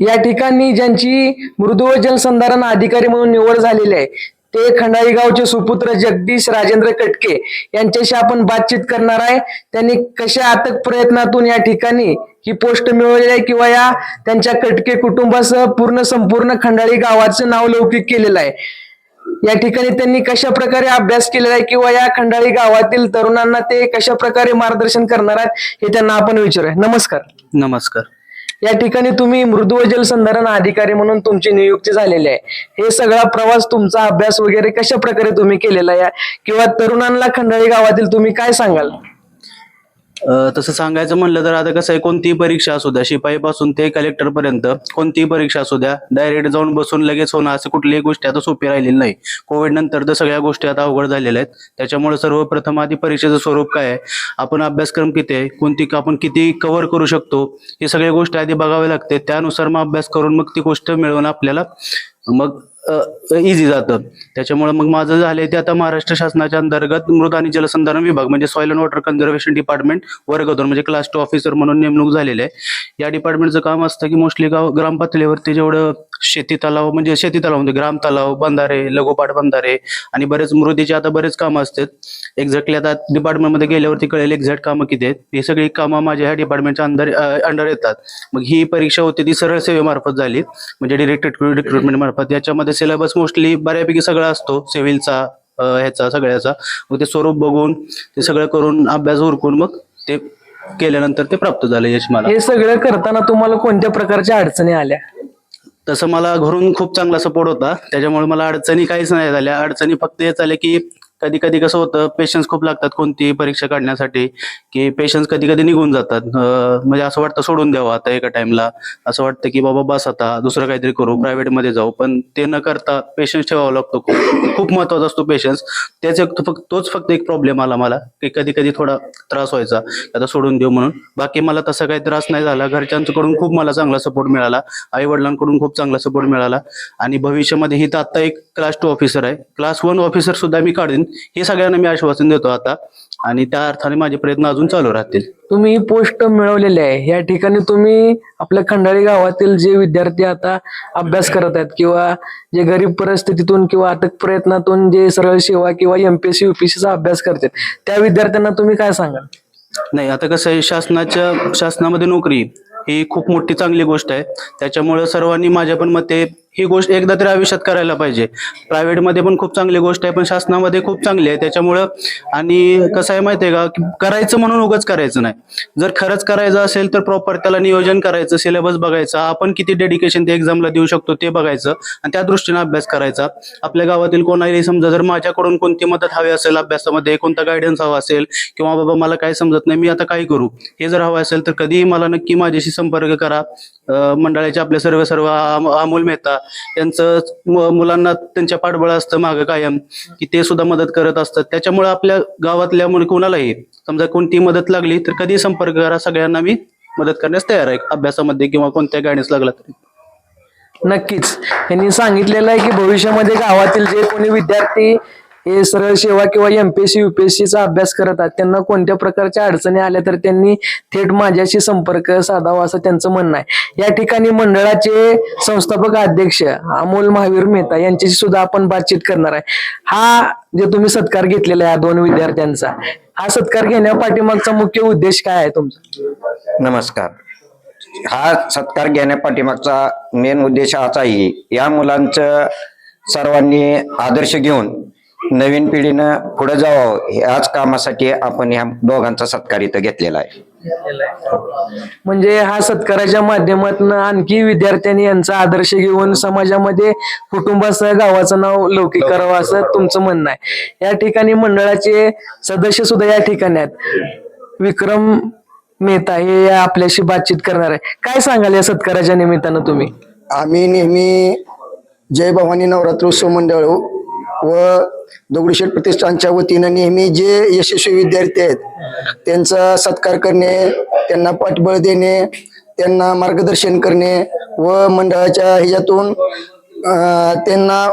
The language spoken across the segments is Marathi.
या ठिकाणी ज्यांची मृदू व जलसंधारण अधिकारी म्हणून निवड झालेली आहे ते खंडाळी गावचे सुपुत्र जगदीश राजेंद्र कटके यांच्याशी आपण बातचीत करणार आहे. त्यांनी कशा अथक प्रयत्नातून या ठिकाणी ही पोस्ट मिळवलेली आहे किंवा या त्यांच्या कटके कुटुंबासह पूर्ण संपूर्ण खंडाळी गावाचं नाव लौकिक केलेलं आहे? या ठिकाणी त्यांनी कशा प्रकारे अभ्यास केलेला आहे किंवा या खंडाळी गावातील तरुणांना ते कशा प्रकारे मार्गदर्शन करणार आहेत हे त्यांना आपण विचारूया. नमस्कार. नमस्कार. या ठिकाणी तुम्ही मृदू व जलसंधारण अधिकारी म्हणून तुमची नियुक्ती झालेली आहे. हे सगळा प्रवास तुमचा अभ्यास वगैरे कशा प्रकारे तुम्ही केलेला आहे? किंवा तरुणांना खंडाळी गावातील तुम्ही काय सांगाल? तसं सांगायचं म्हणलं तर आता कसं आहे कोणतीही परीक्षा असू द्या शिपाईपासून ते कलेक्टर पर्यंत कोणतीही परीक्षा असू द्या डायरेक्ट जाऊन बसून लगेच होणं असं कुठलीही गोष्टी आता सोपी राहिलेली नाही. कोविड नंतर तर सगळ्या गोष्टी आता अवघड झालेल्या आहेत. त्याच्यामुळे सर्वप्रथम आधी परीक्षेचं स्वरूप काय आहे? आपण अभ्यासक्रम किती आहे? कोणती आपण किती कव्हर करू शकतो? हे सगळ्या गोष्टी आधी बघाव्या लागते. त्यानुसार मग अभ्यास करून मग ती गोष्ट मिळवून आपल्याला मग इझी जातं. त्याच्यामुळे मग माझं झालंय ते आता महाराष्ट्र शासनाच्या अंतर्गत मृद आणि जलसंधारण विभाग म्हणजे soil and water conservation department वर्ग दोन म्हणजे क्लास टू ऑफिसर म्हणून नेमणूक झालेली आहे. या डिपार्टमेंटचं काम असतं की मोस्टली गाव ग्राम पातळीवरती जेवढं शेती तलाव म्हणजे शेती तलाव म्हणजे ग्राम तलाव बंधारे लघुपाट बंधारे आणि बरेच मृदेचे आता बरेच कामं असतात. एक्झॅक्टली आता डिपार्टमेंटमध्ये गेल्यावरती कळेल एक्झॅक्ट कामं किती आहेत. ही सगळी कामं माझ्या ह्या डिपार्टमेंटच्या अंडर अंडर येतात. मग ही परीक्षा होती ती सरळ सेवेमार्फत झाली. म्हणजे डिरेक्ट रिक्रुटमेंट मार्फत. याच्यामध्ये सिलेबस मोस्टली बऱ्यापैकी सगळा असतो सिव्हिलचा ह्याचा सगळ्याचा. मग ते स्वरूप बघून ते सगळं करून अभ्यास उरकून मग ते केल्यानंतर ते प्राप्त झालं यश मला हे सगळं करताना तुम्हाला कोणत्या प्रकारच्या अडचणी आल्या? तसं मला घरून खूप चांगला सपोर्ट होता. त्याच्यामुळे मला अडचणी काहीच नाही झाल्या. अडचणी फक्त हेच आल्या की कधी कधी कसं होतं पेशन्स खूप लागतात कोणतीही परीक्षा काढण्यासाठी की पेशन्स कधी कधी निघून जातात. म्हणजे असं वाटतं सोडून द्यावं आता एका टाइमला असं वाटतं की बाबा बस आता दुसरं काहीतरी करू प्रायव्हेटमध्ये जाऊ. पण ते न करता पेशन्स ठेवावा लागतो खूप. खूप महत्त्वाचा असतो पेशन्स त्याच एक फक्त तोच फक्त एक प्रॉब्लेम आला मला की कधी कधी थोडा त्रास व्हायचा आता सोडून देऊ म्हणून. बाकी मला तसा काही त्रास नाही झाला. घरच्यांकडून खूप मला चांगला सपोर्ट मिळाला. आई वडिलांकडून खूप चांगला सपोर्ट मिळाला. आणि भविष्यामध्ये ही तर आता एक क्लास टू ऑफिसर आहे. क्लास वन ऑफिसर सुद्धा मी काढीन. हे सगळ्यांना मी आश्वासन देतो आता. आणि त्या अर्थाने माझे प्रयत्न अजून चालू राहतील. तुम्ही ही पोस्ट मिळवलेली आहे. या ठिकाणी तुम्ही आपल्या खंडाळी गावातील जे विद्यार्थी आता अभ्यास करत आहेत किंवा जे गरीब परिस्थितीतून किंवा अथक प्रयत्नातून जे सरळ सेवा किंवा एमपीएससी युपीएससीचा अभ्यास करतात त्या विद्यार्थ्यांना तुम्ही काय सांगाल? नाही आता कसं आहे शासनाच्या शासनामध्ये नोकरी ही खूप मोठी चांगली गोष्ट आहे. त्याच्यामुळे सर्वांनी माझ्या पण मते ही गोष्ट एकदा तरी आयुष्यात करायला पाहिजे. प्रायव्हेटमध्ये पण खूप चांगली गोष्ट आहे पण शासनामध्ये खूप चांगली आहे. त्याच्यामुळं आणि कसं आहे माहिती आहे का करायचं म्हणून उगाच करायचं नाही. जर खरंच करायचं असेल तर प्रॉपर त्याला नियोजन करायचं सिलेबस बघायचा आपण किती डेडिकेशन ते एक्झामला देऊ शकतो ते बघायचं आणि त्या दृष्टीने अभ्यास करायचा. आपल्या गावातील कोणाही समजा जर माझ्याकडून कोणती मदत हवी असेल अभ्यासामध्ये कोणता गायडन्स हवा असेल किंवा बाबा मला काय समजत नाही मी आता काय करू? हे जर हवं असेल तर कधीही मला नक्की माझ्याशी संपर्क करा. मंडळाचे आपले सर्व सर्व अमोल मेहता यांचं मुलांना त्यांच्या पाठबळ असतं मागं कायम की ते सुद्धा मदत करत असतात. त्याच्यामुळे आपल्या गावातल्या मुली कोणालाही समजा कोणती मदत लागली तर कधी संपर्क करा सगळ्यांना मी मदत करण्यास तयार आहे अभ्यासामध्ये किंवा कोणत्या गायडन्स लागला तरी. नक्कीच. यांनी सांगितलेलं आहे की भविष्यामध्ये गावातील जे कोणी विद्यार्थी हे सरळ सेवा किंवा एमपीएससी युपीएससीचा अभ्यास करत आहेत. त्यांना कोणत्या प्रकारच्या अडचणी आल्या तर त्यांनी थेट माझ्याशी संपर्क साधावा असं त्यांचं म्हणणं आहे. या ठिकाणी मंडळाचे संस्थापक अध्यक्ष अमोल महावीर मेहता यांच्याशी सुद्धा आपण बातचीत करणार आहे. हा जे तुम्ही सत्कार घेतलेला आहे या दोन विद्यार्थ्यांचा हा सत्कार घेण्या पाठीमागचा मुख्य उद्देश काय आहे तुमचा? नमस्कार. हा सत्कार घेण्या पाठीमागचा मेन उद्देश हाच आहे. या मुलांचं सर्वांनी आदर्श घेऊन नवीन पिढीनं पुढे जावं याच कामासाठी आपण ह्या दोघांचा सत्कार इथं घेतलेला आहे. म्हणजे हा सत्काराच्या माध्यमातून आणखी विद्यार्थ्यांनी यांचा आदर्श घेऊन समाजामध्ये कुटुंबासह गावाचं नाव लौकिक करावं असं तुमचं म्हणणं आहे. या ठिकाणी मंडळाचे सदस्य सुद्धा या ठिकाणी आहेत. विक्रम मेहता हे आपल्याशी बातचीत करणार आहे. काय सांगाल या सत्काराच्या निमित्तानं तुम्ही? आम्ही नेहमी जय भवानी नवरात्रोत्सव मंडळ व दगडूशेठ प्रतिष्ठानच्या वतीनं नेहमी जे यशस्वी विद्यार्थी आहेत त्यांचा सत्कार करणे त्यांना पाठबळ देणे त्यांना मार्गदर्शन करणे व मंडळाच्या ह्याच्यातून त्यांना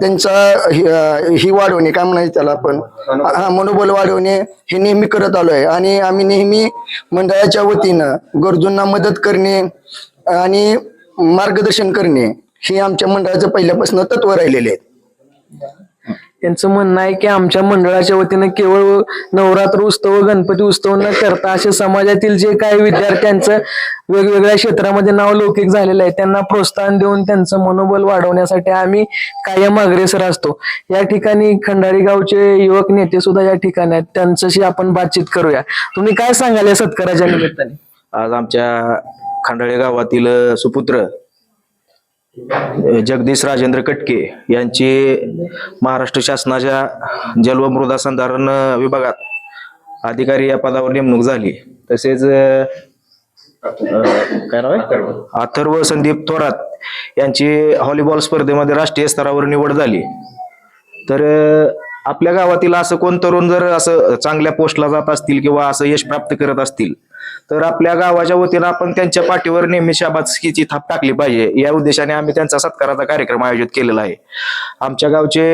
त्यांचा ही वाढवणे काय म्हणायचं त्याला आपण? हा मनोबल वाढवणे हे नेहमी करत आलो आहे. आणि आम्ही नेहमी मंडळाच्या वतीनं गरजूंना मदत करणे आणि मार्गदर्शन करणे हे आमच्या मंडळाचं पहिल्यापासून तत्व राहिलेले आहेत. त्यांचं म्हणणं आहे की आमच्या मंडळाच्या वतीनं केवळ नवरात्र उत्सव व गणपती उत्सव न करता असे समाजातील जे काही विद्यार्थ्यांचं वेगवेगळ्या क्षेत्रामध्ये नाव लौकिक झालेलं आहे त्यांना प्रोत्साहन देऊन त्यांचं मनोबल वाढवण्यासाठी आम्ही कायम अग्रेसर असतो. या ठिकाणी खंडारी गावचे युवक नेते सुद्धा या ठिकाणी आहेत. त्यांच्याशी आपण बातचीत करूया. तुम्ही काय सांगाल या सत्काराच्या निमित्ताने? आज आमच्या खंडाळे गावातील सुपुत्र जगदीश राजेंद्र कटके यांची महाराष्ट्र शासनाच्या जल व मृदा संधारण विभागात अधिकारी या पदावर नेमणूक झाली. तसेच काय नाव आहे? अथर्व संदीप थोरात यांची व्हॉलीबॉल स्पर्धेमध्ये राष्ट्रीय स्तरावर निवड झाली. तर आपल्या गावातील असं कोण तरुण जर असं चांगल्या पोस्टला जात असतील किंवा असं यश प्राप्त करत असतील तर आपल्या गावाच्या वतीनं आपण त्यांच्या पाठीवर नेहमी शाबासकीची थाप टाकली पाहिजे. या उद्देशाने आम्ही त्यांचा सत्काराचा कार्यक्रम आयोजित केलेला आहे. आमच्या गावचे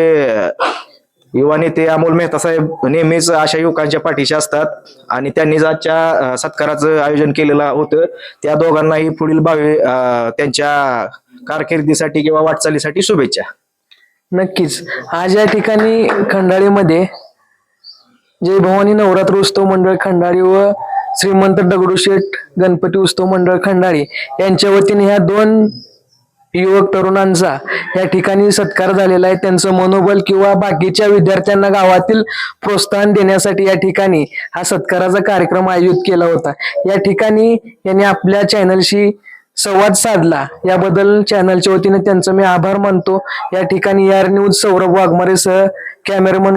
युवा नेते अमोल मेहता साहेब नेहमीच अशा युवकांच्या पाठीशी असतात आणि त्यांनी आजच्या सत्काराचं आयोजन केलेलं होतं त्या दोघांनाही पुढील भावी त्यांच्या कारकिर्दीसाठी किंवा वाटचालीसाठी शुभेच्छा. नक्कीच. आज या ठिकाणी खंडाळीमध्ये जय भवानी नवरात्र उत्सव मंडळ खंडाळी व श्रीमंत दगडूशेठ गणपती उत्सव मंडळ खंडाळी यांच्या वतीने ह्या दोन युवक तरुणांचा या ठिकाणी सत्कार झालेला आहे. त्यांचं मनोबल किंवा बाकीच्या विद्यार्थ्यांना गावातील प्रोत्साहन देण्यासाठी या ठिकाणी हा सत्काराचा कार्यक्रम आयोजित केला होता. या ठिकाणी यांनी आपल्या चॅनलशी संवाद साधला. याबद्दल चॅनलच्या वतीने त्यांचं मी आभार मानतो. या ठिकाणी यार न्यूज सौरभ वाघमारेसह कॅमेरामन